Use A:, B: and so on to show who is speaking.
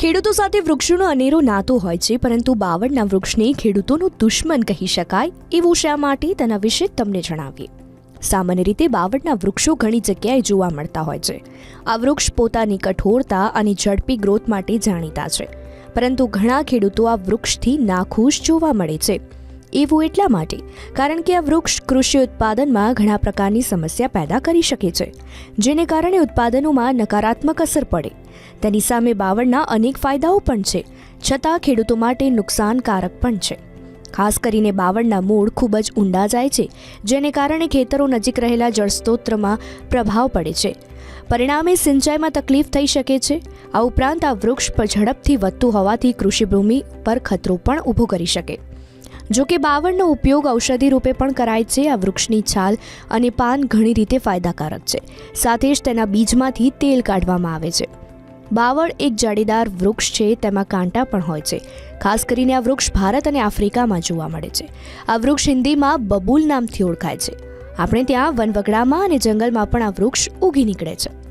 A: ખેડૂતો સાથે વૃક્ષોનો અનેરો નાતો હોય છે, પરંતુ બાવળના વૃક્ષને ખેડૂતોનું દુશ્મન કહી શકાય એવું શા માટે તેના વિશે તમને જણાવીએ. સામાન્ય રીતે બાવળના વૃક્ષો ઘણી જગ્યાએ જોવા મળતા હોય છે. આ વૃક્ષ પોતાની કઠોરતા અને ઝડપી ગ્રોથ માટે જાણીતા છે, પરંતુ ઘણા ખેડૂતો આ વૃક્ષથી નાખુશ જોવા મળે છે. એવું એટલા માટે, કારણ કે આ વૃક્ષ કૃષિ ઉત્પાદનમાં ઘણા પ્રકારની સમસ્યા પેદા કરી શકે છે, જેને કારણે ઉત્પાદનોમાં નકારાત્મક અસર પડે. તેની સામે બાવળના અનેક ફાયદાઓ પણ છે, છતાં ખેડૂતો માટે નુકસાનકારક પણ છે. ખાસ કરીને બાવળના મૂળ ખૂબ જ ઊંડા જાય છે, જેને કારણે ખેતરો નજીક રહેલા જળસ્ત્રોત્રમાં પ્રભાવ પડે છે. પરિણામે સિંચાઈમાં તકલીફ થઈ શકે છે. આ ઉપરાંત આ વૃક્ષ પર ઝડપથી વધતું હોવાથી કૃષિભૂમિ પર ખતરો પણ ઊભો કરી શકે. જો કે બાવળનો ઉપયોગ ઔષધિ રૂપે પણ કરાય છે, આ વૃક્ષની છાલ અને પાન ઘણી રીતે ફાયદાકારક છે. સાથે જ તેના બીજમાંથી તેલ કાઢવામાં આવે છે. બાવળ એક જાળીદાર વૃક્ષ છે, તેમાં કાંટા પણ હોય છે. ખાસ કરીને આ વૃક્ષ ભારત અને આફ્રિકામાં જોવા મળે છે. આ વૃક્ષ હિન્દીમાં બબૂલ નામથી ઓળખાય છે. આપણે ત્યાં વનવગડામાં અને જંગલમાં પણ આ વૃક્ષ ઉગી નીકળે છે.